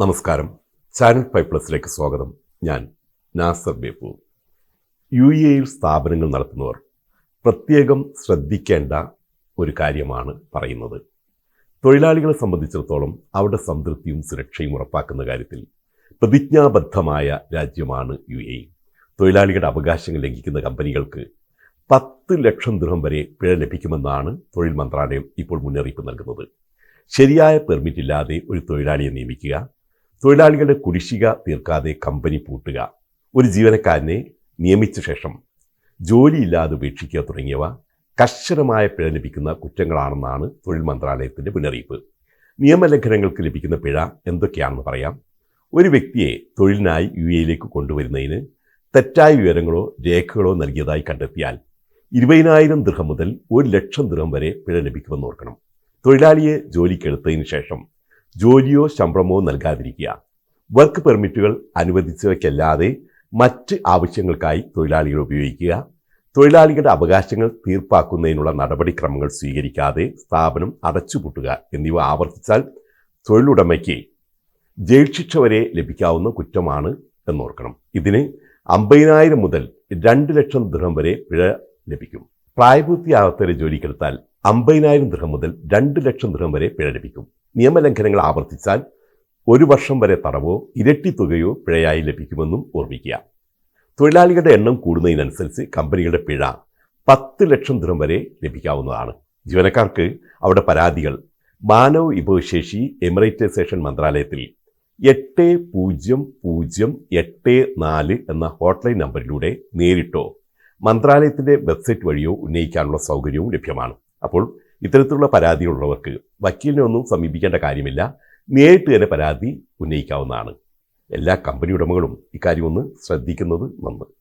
നമസ്കാരം. Channel five പ്ലസിലേക്ക് സ്വാഗതം. ഞാൻ നാസർ ബേപ്പു. യു എയിൽ സ്ഥാപനങ്ങൾ നടത്തുന്നവർ പ്രത്യേകം ശ്രദ്ധിക്കേണ്ട ഒരു കാര്യമാണ് പറയുന്നത്. തൊഴിലാളികളെ സംബന്ധിച്ചിടത്തോളം അവരുടെ സംതൃപ്തിയും സുരക്ഷയും ഉറപ്പാക്കുന്ന കാര്യത്തിൽ പ്രതിജ്ഞാബദ്ധമായ രാജ്യമാണ് യു എ. തൊഴിലാളികളുടെ അവകാശങ്ങൾ ലംഘിക്കുന്ന കമ്പനികൾക്ക് പത്ത് ലക്ഷം ദൃഹം വരെ പിഴ ലഭിക്കുമെന്നാണ് തൊഴിൽ മന്ത്രാലയം ഇപ്പോൾ മുന്നറിയിപ്പ് നൽകുന്നത്. ശരിയായ പെർമിറ്റ് ഇല്ലാതെ ഒരു തൊഴിലാളിയെ നിയമിക്കുക തൊഴിലാളികളുടെ കുടിശ്ശിക തീർക്കാതെ കമ്പനി പൂട്ടുക ഒരു ജീവനക്കാരനെ നിയമിച്ച ശേഷം ജോലിയില്ലാതെ ഉപേക്ഷിക്കുക തുടങ്ങിയവ കർശനമായ പിഴ ലഭിക്കുന്ന കുറ്റങ്ങളാണെന്നാണ് തൊഴിൽ മന്ത്രാലയത്തിന്റെ മുന്നറിയിപ്പ്. നിയമലംഘനങ്ങൾക്ക് ലഭിക്കുന്ന പിഴ എന്തൊക്കെയാണെന്ന് പറയാം. ഒരു വ്യക്തിയെ തൊഴിലിനായി യു എയിലേക്ക് കൊണ്ടുവരുന്നതിന് തെറ്റായ വിവരങ്ങളോ രേഖകളോ നൽകിയതായി കണ്ടെത്തിയാൽ ഇരുപതിനായിരം ദൃഹം മുതൽ ഒരു ലക്ഷം ദൃഹം വരെ പിഴ ലഭിക്കുമെന്ന് ഓർക്കണം. തൊഴിലാളിയെ ജോലിക്കെടുത്തതിന് ശേഷം ജോലിയോ ശമ്പളമോ നൽകാതിരിക്കുക. വർക്ക് പെർമിറ്റുകൾ അനുവദിച്ചവയ്ക്കല്ലാതെ മറ്റ് ആവശ്യങ്ങൾക്കായി തൊഴിലാളികൾ ഉപയോഗിക്കുക. തൊഴിലാളികളുടെ അവകാശങ്ങൾ തീർപ്പാക്കുന്നതിനുള്ള നടപടിക്രമങ്ങൾ സ്വീകരിക്കാതെ സ്ഥാപനം അടച്ചുപൂട്ടുക എന്നിവ ആവർത്തിച്ചാൽ തൊഴിലുടമയ്ക്ക് ജയിൽ ശിക്ഷ വരെ ലഭിക്കാവുന്ന കുറ്റമാണ് എന്നോർക്കണം. ഇതിന് അമ്പതിനായിരം മുതൽ രണ്ട് ലക്ഷം ദൃഹം വരെ പിഴ ലഭിക്കും. പ്രായപൂർത്തിയാകാത്തവരെ ജോലിക്കെടുത്താൽ അമ്പതിനായിരം ദൃഹം മുതൽ രണ്ട് ലക്ഷം ദൃഹം വരെ പിഴ ലഭിക്കും. നിയമലംഘനങ്ങൾ ആവർത്തിച്ചാൽ ഒരു വർഷം വരെ തടവോ ഇരട്ടി തുകയോ പിഴയായി ലഭിക്കുമെന്നും ഓർമ്മിക്കുക. തൊഴിലാളികളുടെ എണ്ണം കൂടുന്നതിനനുസരിച്ച് കമ്പനികളുടെ പിഴ പത്ത് ലക്ഷം ദിനം വരെ ലഭിക്കാവുന്നതാണ്. ജീവനക്കാർക്ക് അവരുടെ പരാതികൾ മാനവ വിഭവശേഷി എമിറേറ്റൈസേഷൻ മന്ത്രാലയത്തിൽ എട്ട് പൂജ്യം പൂജ്യം എട്ട് നാല് എന്ന ഹോട്ട്ലൈൻ നമ്പറിലൂടെ നേരിട്ടോ മന്ത്രാലയത്തിന്റെ വെബ്സൈറ്റ് വഴിയോ ഉന്നയിക്കാനുള്ള സൗകര്യവും ലഭ്യമാണ്. അപ്പോൾ ഇത്തരത്തിലുള്ള പരാതികളുള്ളവർക്ക് വക്കീലിനെ ഒന്നും സമീപിക്കേണ്ട കാര്യമില്ല. നേരിട്ട് തന്നെ പരാതി ഉന്നയിക്കാവുന്നതാണ്. എല്ലാ കമ്പനി ഉടമകളും ഇക്കാര്യം ഒന്ന് ശ്രദ്ധിക്കുന്നത് നന്ന്